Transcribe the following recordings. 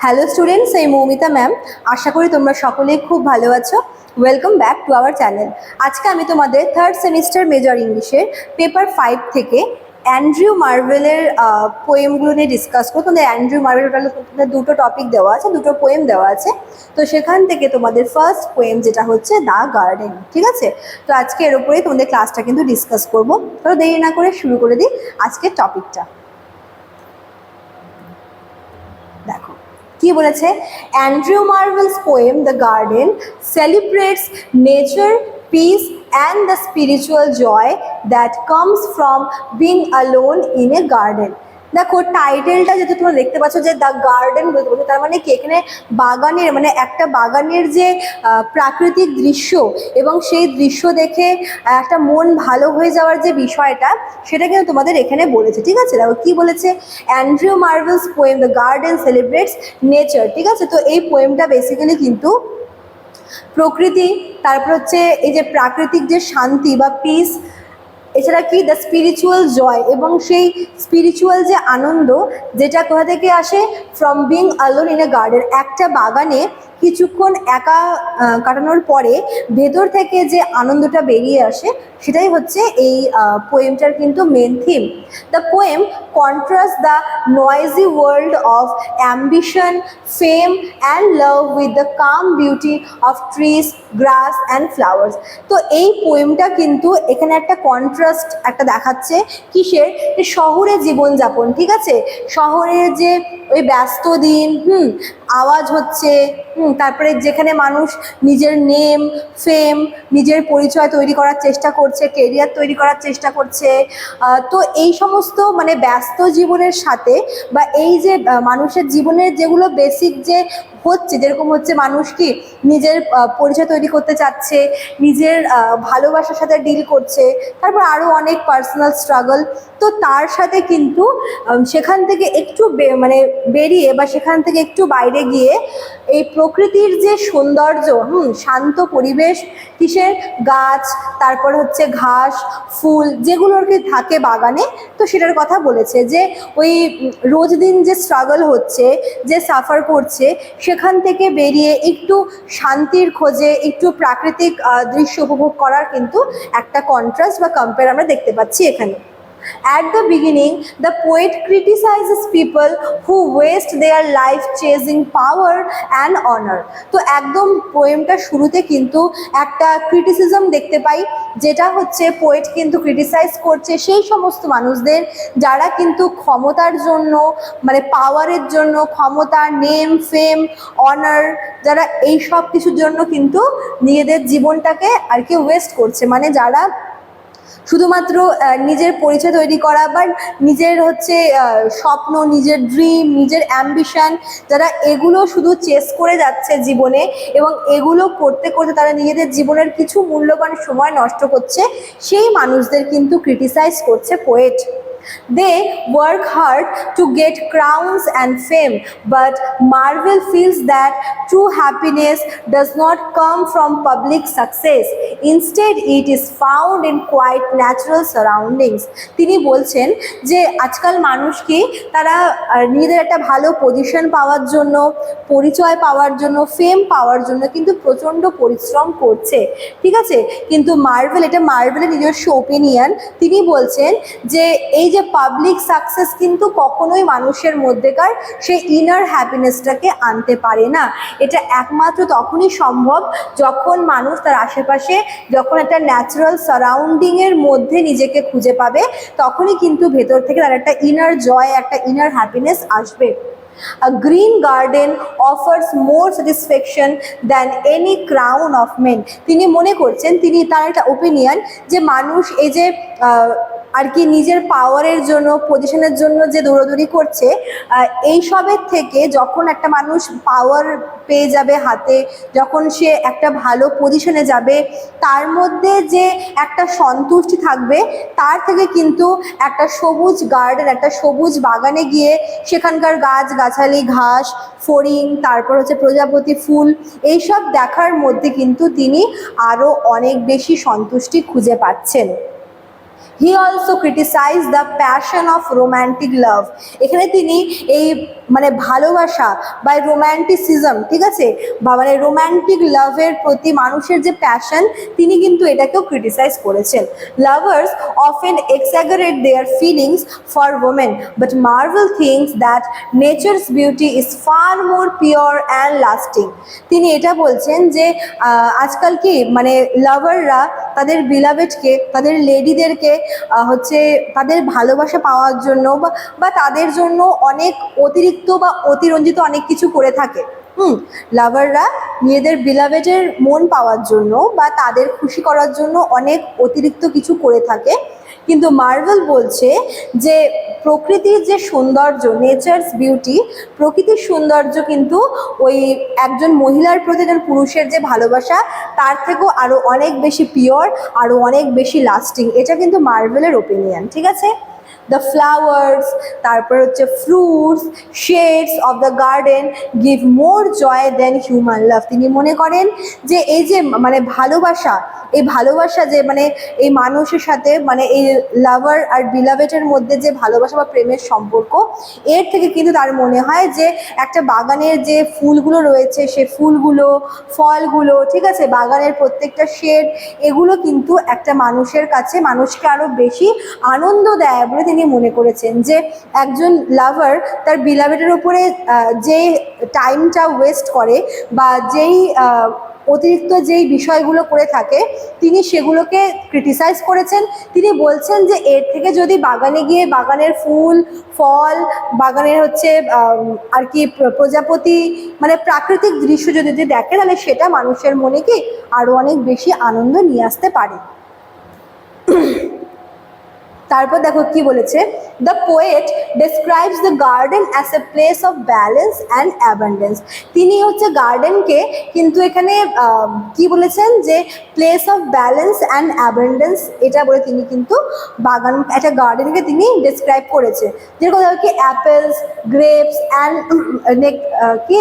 Hello students এই Moumita ma'am আশা করি তোমরা সকলেই খুব ভালো আছো। Welcome back to our channel আজকে আমি তোমাদের থার্ড সেমিস্টার মেজর ইংলিশের পেপার ফাইভ থেকে অ্যান্ড্রিউ মার্ভেলের পোয়েমগুলো নিয়ে ডিসকাস করব। তোমাদের অ্যান্ড্রিউ মার্ভেল তোমাদের দুটো টপিক দেওয়া আছে, দুটো পোয়েম দেওয়া আছে। তো সেখান থেকে তোমাদের ফার্স্ট পোয়েম যেটা হচ্ছে দ্য গার্ডেন ঠিক আছে? তো আজকে এর উপরেই তোমাদের ক্লাসটা কিন্তু ডিসকাস করব। তো দেরি না করে শুরু করে দিই আজকের টপিকটা দেখো কি বলেছে? Andrew Marvell's poem the garden celebrates nature peace and the spiritual joy that comes from being alone in a garden দেখো টাইটেলটা যেহেতু তোমরা দেখতে পাচ্ছ যে দ্য গার্ডেন বলতে বলছে তার মানে কি? এখানে বাগানের মানে একটা বাগানের যে প্রাকৃতিক দৃশ্য এবং সেই দৃশ্য দেখে, একটা মন ভালো হয়ে যাওয়ার যে বিষয়টা, সেটা কিন্তু তোমাদের এখানে বলেছে, ঠিক আছে? দেখো, কি বলেছে? Andrew Marvell's poem the garden celebrates nature ঠিক আছে? তো এই পোয়েমটা বেসিক্যালি কিন্তু প্রকৃতি, তারপর হচ্ছে এই যে প্রাকৃতিক যে শান্তি বা পিস এছাড়া কি? দ্য স্পিরিচুয়াল জয় এবং সেই স্পিরিচুয়াল যে আনন্দ, যেটা কোথা থেকে আসে? From being alone in a garden একটা বাগানে কিছুক্ষণ একা কাটানোর পরে ভেতর থেকে যে আনন্দটা বেরিয়ে আসে, সেটাই হচ্ছে এই পোয়েমটার কিন্তু main theme the poem contrast the noisy world of ambition fame and love with the calm beauty of trees grass and flowers তো এই পোয়েমটা কিন্তু এখানে একটা কন্ট্রাস্ট একটা দেখাচ্ছে কিসের? শহরে জীবনযাপন, ঠিক আছে? শহরের যে ওই ব্যস্ত দিন, হুম, আওয়াজ হচ্ছে তারপরে যেখানে মানুষ নিজের নেম ফেম নিজের পরিচয় তৈরি করার চেষ্টা করছে কেরিয়ার তৈরি করার চেষ্টা করছে তো এই সমস্ত মানে ব্যস্ত জীবনের সাথে বা এই যে মানুষের জীবনের যেগুলো বেসিক যে হচ্ছে, যেরকম হচ্ছে মানুষ কি নিজের পরিচয় তৈরি করতে চাচ্ছে, নিজের ভালোবাসার সাথে ডিল করছে, তারপর আরও অনেক পার্সোনাল স্ট্রাগল তো তার সাথে কিন্তু সেখান থেকে একটু মানে বেরিয়ে বা সেখান থেকে একটু বাইরে গিয়ে এই প্রকৃতির যে সৌন্দর্য, হুম, শান্ত পরিবেশ, কিসের গাছ, তারপর হচ্ছে ঘাস, ফুল, যেগুলো আর কি থাকে বাগানে, তো সেটার কথা বলেছে যে ওই, রোজ দিন যে স্ট্রাগল হচ্ছে, যে সাফার করছে, সেখান থেকে বেরিয়ে একটু শান্তির খোঁজে একটু প্রাকৃতিক দৃশ্য উপভোগ করার কিন্তু একটা কন্ট্রাস্ট বা কম্পেয়ার আমরা দেখতে পাচ্ছি এখানে। At the beginning, the poet criticizes people who waste their life chasing power and honor. তো একদম পোয়েমটা শুরুতে কিন্তু একটা ক্রিটিসিজম দেখতে পাই যেটা হচ্ছে পোয়েট কিন্তু ক্রিটিসাইজ করছে সেই সমস্ত মানুষদের যারা কিন্তু ক্ষমতার জন্য মানে পাওয়ারের জন্য ক্ষমতা নেম ফেম অনার যারা এই সব কিছুর জন্য কিন্তু নিজেদের জীবনটাকে আর কি ওয়েস্ট করছে মানে যারা শুধুমাত্র নিজের পরিচয় তৈরি করা বা নিজের হচ্ছে স্বপ্ন, নিজের ড্রিম নিজের অ্যাম্বিশন যারা এগুলো শুধু চেস করে যাচ্ছে জীবনে এবং এগুলো করতে করতে তারা নিজেদের জীবনের কিছু মূল্যবান সময় নষ্ট করছে, সেই মানুষদের কিন্তু ক্রিটিসাইজ করছে poet They work hard to get crowns and fame, but Marvel feels that true happiness does not come from public success. Instead, it is found in quite natural surroundings. তিনি বলছেন যে আজকাল মানুষ কি তারা নিজেদের একটা ভালো পজিশন পাওয়ার জন্য পরিচয় পাওয়ার জন্য ফেম পাওয়ার জন্য কিন্তু প্রচণ্ড পরিশ্রম করছে ঠিক আছে কিন্তু মার্ভেল এটা মার্ভেলের নিজস্ব ওপিনিয়ন তিনি বলছেন যে এই যে পাবলিক সাকসেস কিন্তু কখনোই মানুষের মধ্যেকার সেই ইনার হ্যাপিনেসটাকে আনতে পারে না এটা একমাত্র তখনই সম্ভব যখন মানুষ তার আশেপাশে যখন একটা ন্যাচারাল সারাউন্ডিংয়ের মধ্যে নিজেকে খুঁজে পাবে, তখনই কিন্তু ভেতর থেকে তার একটা ইনার জয় একটা ইনার হ্যাপিনেস আসবে A green garden offers more satisfaction than any crown of men. তিনি মনে করছেন, তিনি তার একটা ওপিনিয়ন যে মানুষ এই যে আর কি নিজের পাওয়ারের জন্য পজিশনের জন্য যে দৌড়াদৌড়ি করছে এই সবের থেকে যখন একটা মানুষ পাওয়ার পেয়ে যাবে হাতে, যখন সে একটা ভালো পজিশনে যাবে, তার মধ্যে যে একটা সন্তুষ্টি থাকবে, তার থেকে কিন্তু একটা সবুজ গার্ডেন একটা সবুজ বাগানে গিয়ে সেখানকার গাছ, গাছালি, ঘাস, ফড়িং, তারপর হচ্ছে প্রজাপতি ফুল এইসব দেখার মধ্যে কিন্তু তিনি আরও অনেক বেশি সন্তুষ্টি খুঁজে পাচ্ছেন। He also criticise the passion of romantic love এখানে তিনি এই মানে ভালোবাসা বা রোম্যান্টিসিজম ঠিক আছে? বা মানে রোম্যান্টিক লাভের প্রতি মানুষের যে প্যাশন তিনি কিন্তু এটাকেও ক্রিটিসাইজ করেছেন। Lovers often exaggerate their feelings for women but Marvell thinks that nature's beauty is far more pure and lasting তিনি এটা বলছেন যে আজকাল কি মানে লাভাররা তাদের বিলাভেটকে তাদের লেডিদেরকে হচ্ছে তাদের ভালোবাসা পাওয়ার জন্য বা তাদের জন্য অনেক অতিরিক্ত বা অতিরঞ্জিত অনেক কিছু করে থাকে। হুম লাভাররা নিজেদের বিলাভেটের মন পাওয়ার জন্য বা তাদের খুশি করার জন্য অনেক অতিরিক্ত কিছু করে থাকে। কিন্তু মার্ভেল বলছে যে প্রকৃতির যে সৌন্দর্য নেচার্স বিউটি প্রকৃতির সৌন্দর্য কিন্তু ওই একজন মহিলার প্রতি, একজন পুরুষের যে ভালোবাসা, তার থেকেও আরও অনেক বেশি পিওর আরও অনেক বেশি লাস্টিং এটা কিন্তু মার্ভেলের ওপিনিয়ন ঠিক আছে? দ্য ফ্লাওয়ার্স তারপর হচ্ছে fruits shades of the garden give more joy than human love তিনি মনে করেন যে এই যে মানে ভালোবাসা, এই ভালোবাসা যে মানে এই মানুষের সাথে মানে এই লাভার আর বিলাভেটের মধ্যে যে ভালোবাসা বা প্রেমের সম্পর্ক, এর থেকে কিন্তু তার মনে হয় যে একটা বাগানের যে ফুলগুলো রয়েছে, সে ফুলগুলো, ফলগুলো, ঠিক আছে, বাগানের প্রত্যেকটা শেড এগুলো কিন্তু একটা মানুষের কাছে মানুষকে আরও বেশি আনন্দ দেয় বলে তিনি মনে করেছেন যে একজন লাভার তার বিলাভেটের উপরে আহ, যে টাইমটা ওয়েস্ট করে বা যেই অতিরিক্ত যেই বিষয়গুলো করে থাকে তিনি সেগুলোকে ক্রিটিসাইজ করেছেন। তিনি বলছেন যে এর থেকে যদি বাগানে গিয়ে বাগানের ফুল ফল বাগানের হচ্ছে আর কি প্রজাপতি মানে প্রাকৃতিক দৃশ্য যদি দেখে তাহলে সেটা মানুষের মনে কি আরও অনেক বেশি আনন্দ নিয়ে আসতে পারে। তারপর দেখো কি বলেছে? The poet describes the garden as a place of balance and abundance তিনি হচ্ছে গার্ডেনকে কিন্তু এখানে কি বলেছেন যে place of balance and abundance এটা বলে তিনি কিন্তু বাগান, একটা গার্ডেনকে তিনি ডেসক্রাইব করেছে। যেরকম ধরো কি অ্যাপেলস গ্রেপস অ্যান্ড নেক কি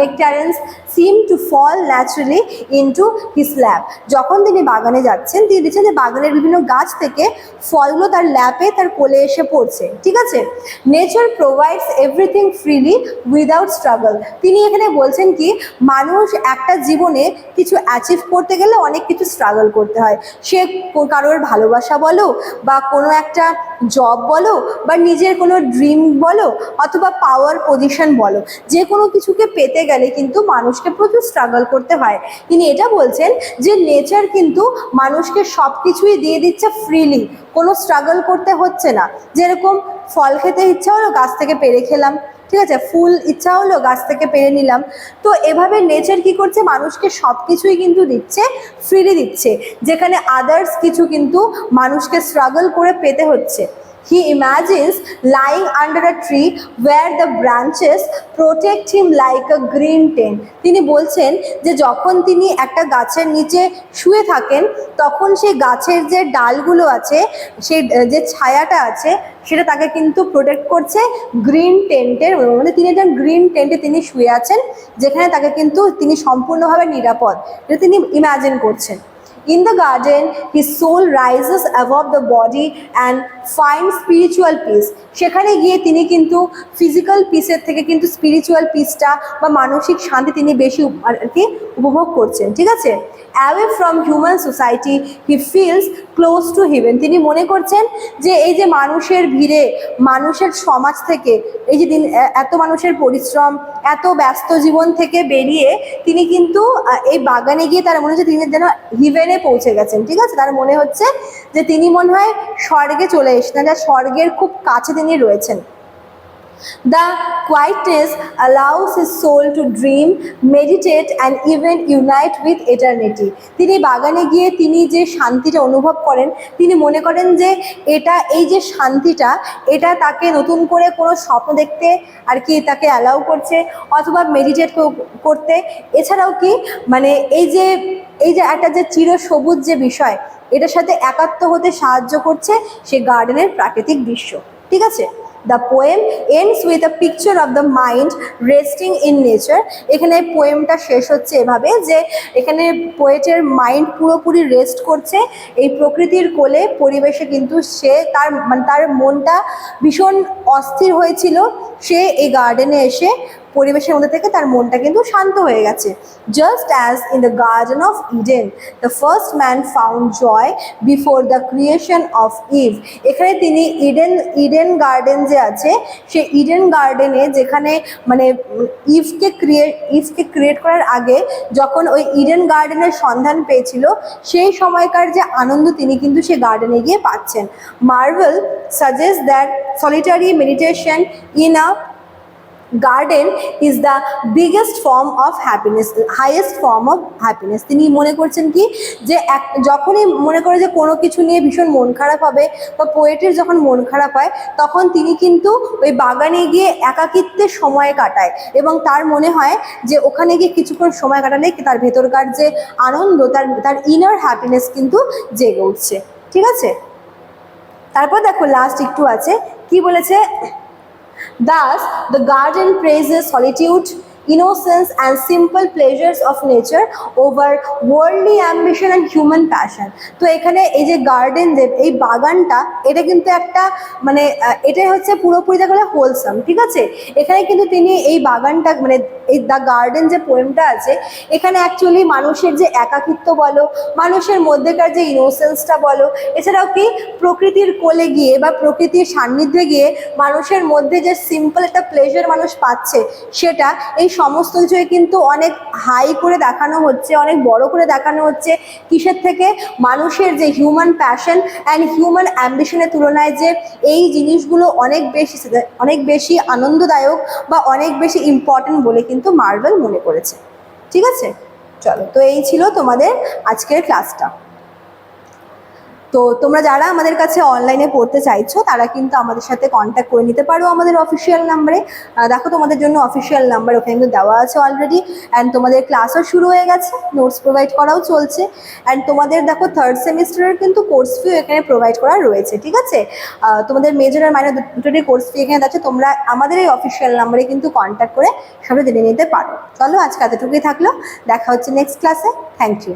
nectarines seem to fall naturally into his lap যখন তিনি বাগানে যাচ্ছেন, তিনি দেখছেন যে বাগানের বিভিন্ন গাছ থেকে ফলগুলো তার ল্যাপে তার কোলে এসে পড়ছে। ঠিক আছে? Nature provides everything freely without struggle তিনি এখানে বলছেন কি, মানুষ একটা জীবনে কিছু অ্যাচিভ করতে গেলে অনেক কিছু স্ট্রাগল করতে হয়। সে কারোর ভালোবাসা বলো বা কোনো একটা জব বলো বা নিজের কোনো ড্রিম বলো অথবা পাওয়ার পজিশন বলো, যে কোনো কিছুকে পেতে গেলে কিন্তু মানুষকে প্রচুর স্ট্রাগল করতে হয়। তিনি এটা বলছেন যে নেচার কিন্তু মানুষকে সব কিছুই দিয়ে দিচ্ছে ফ্রিলি কোনো স্ট্রাগল করতে হচ্ছে না। যেরকম ফল খেতে ইচ্ছা হলো গাছ থেকে পেরে খেলাম, ঠিক আছে? ফুল ইচ্ছা হলো গাছ থেকে পেরে নিলাম। তো এভাবে নেচার কি করছে? মানুষকে সব কিছুই কিন্তু দিচ্ছে ফ্রিলি দিচ্ছে। যেখানে আদার্স কিছু কিন্তু মানুষকে স্ট্রাগল করে পেতে হচ্ছে। He imagines lying under a tree where the branches protect him like a green tent. তিনি বলছেন যে, যখন তিনি একটা গাছের নিচে শুয়ে থাকেন, তখন সেই গাছের যে ডালগুলো আছে, সেই, যে ছায়াটা আছে, সেটা তাকে কিন্তু প্রোটেক্ট করছে গ্রিন টেন্টের মানে তিনি একটা গ্রিন টেন্টে তিনি শুয়ে আছেন, যেখানে তাকে কিন্তু তিনি সম্পূর্ণভাবে নিরাপদ। এটা তিনি ইমাজিন করছেন। In the garden, his soul rises above the body and finds spiritual peace. সেখানে গিয়ে তিনি কিন্তু ফিজিক্যাল পিসের থেকে কিন্তু স্পিরিচুয়াল পিসটা বা মানসিক শান্তি তিনি বেশি আর কি উপভোগ করছেন ঠিক আছে away from human society he feels close to heaven তিনি মনে করছেন যে এই যে মানুষের ভিড়ে মানুষের সমাজ থেকে এই যে দিন এত মানুষের পরিশ্রম এত ব্যস্ত জীবন থেকে বেরিয়ে তিনি কিন্তু এই বাগানে গিয়ে তার মনে হচ্ছে তিনি যেন হিভেনে পৌঁছে গেছেন, ঠিক আছে? তার মনে হচ্ছে যে তিনি মনে হয় স্বর্গে চলে এসেছেন স্বর্গের খুব কাছে তিনি রয়েছেন। The quietness allows his soul to dream, meditate and even unite with eternity. তিনি বাগানে গিয়ে তিনি যে শান্তিটা অনুভব করেন তিনি মনে করেন যে এটা এই যে শান্তিটা এটা তাকে নতুন করে কোনো স্বপ্ন দেখতে আর কি তাকে অ্যালাউ করছে অথবা মেডিটেট করতে। এছাড়াও কি মানে এই যে এই যে একটা যে চির সবুজ যে বিষয় এটার সাথে একাত্ম হতে সাহায্য করছে সে গার্ডেনের প্রাকৃতিক দৃশ্য। ঠিক আছে? The poem ends with a picture of the mind resting in nature এখানে পোয়েমটা শেষ হচ্ছে এভাবে যে এখানে পোয়েটের মাইন্ড পুরোপুরি রেস্ট করছে। এই প্রকৃতির কোলে পরিবেশে কিন্তু সে তার মানে তার মনটা ভীষণ অস্থির হয়েছিল। সে এই গার্ডেনে এসে পরিবেশের মধ্যে থেকে তার মনটা কিন্তু শান্ত হয়ে গেছে। Just as in the garden of Eden the first man found joy before the creation of Eve এখানে তিনি ইডেন ইডেন গার্ডেন যে আছে সে ইডেন গার্ডেনে যেখানে মানে ইভকে ক্রিয়েট ইভকে ক্রিয়েট করার আগে যখন ওই ইডেন গার্ডেনের সন্ধান পেয়েছিল, সেই সময়কার যে আনন্দ তিনি কিন্তু সে গার্ডেনে গিয়ে পাচ্ছেন। Marvell suggest that solitary meditation in a garden is the biggest form of happiness highest form of happiness তিনি মনে করছেন কি? যে এক, যখনই মনে করে যে কোনো কিছু নিয়ে ভীষণ মন খারাপ হবে বা পোয়েটের যখন মন খারাপ হয়, তখন তিনি কিন্তু ওই বাগানে গিয়ে একাকিত্বে সময় কাটায় এবং তার মনে হয় যে ওখানে গিয়ে কিছুক্ষণ সময় কাটালে তার ভেতরকার যে আনন্দ, তার তার ইনার হ্যাপিনেস কিন্তু জেগে উঠছে। ঠিক আছে? তারপর দেখো লাস্ট একটু আছে। কি বলেছে? Thus, the garden praises solitude, innocence, and simple pleasures of nature over worldly ambition and human passion. তো এখানে এই যে গার্ডেন যে এই বাগানটা এটা কিন্তু একটা মানে এটাই হচ্ছে পুরোপুরি দেখলে হোলসাম ঠিক আছে এখানে কিন্তু তিনি এই বাগানটা মানে এই দ্য গার্ডেন যে পোয়েমটা আছে এখানে অ্যাকচুয়ালি মানুষের যে একাকিত্ব বলো মানুষের মধ্যেকার যে ইনোসেন্সটা বলো এছাড়াও কি প্রকৃতির কোলে গিয়ে বা প্রকৃতির সান্নিধ্যে গিয়ে মানুষের মধ্যে যে সিম্পল একটা প্লেজার মানুষ পাচ্ছে সেটা এই সমস্ত কিছুকে কিন্তু অনেক হাই করে দেখানো হচ্ছে, অনেক বড় করে দেখানো হচ্ছে। কিসের থেকে? মানুষের যে হিউম্যান প্যাশন অ্যান্ড হিউম্যান অ্যাম্বিশনের তুলনায় যে এই জিনিসগুলো অনেক বেশি অনেক বেশি আনন্দদায়ক বা অনেক বেশি ইম্পর্ট্যান্ট বলে কিন্তু মার্বেল মনে করেছে। ঠিক আছে? চলো, তো এই ছিল তোমাদের আজকের ক্লাসটা তো তোমরা যারা আমাদের কাছে অনলাইনে পড়তে চাইছো, তারা কিন্তু আমাদের সাথে কন্ট্যাক্ট করে নিতে পারো আমাদের অফিসিয়াল নাম্বারে দেখো তোমাদের জন্য অফিসিয়াল নাম্বার ওখানে কিন্তু দেওয়া আছে অলরেডি অ্যান্ড তোমাদের ক্লাসও শুরু হয়ে গেছে নোটস প্রোভাইড করাও চলছে। অ্যান্ড তোমাদের দেখো থার্ড সেমিস্টারের কিন্তু কোর্স ফিও এখানে প্রোভাইড করা রয়েছে, ঠিক আছে? তোমাদের মেজর আর মাইনর দুটোরই কোর্স ফি এখানে আছে, তোমরা আমাদের এই অফিসিয়াল নাম্বারে কিন্তু কন্ট্যাক্ট করে সবাই জেনে নিতে পারো। চলো আজকে এতটুকুই থাকল, দেখা হচ্ছে নেক্সট ক্লাসে থ্যাংক ইউ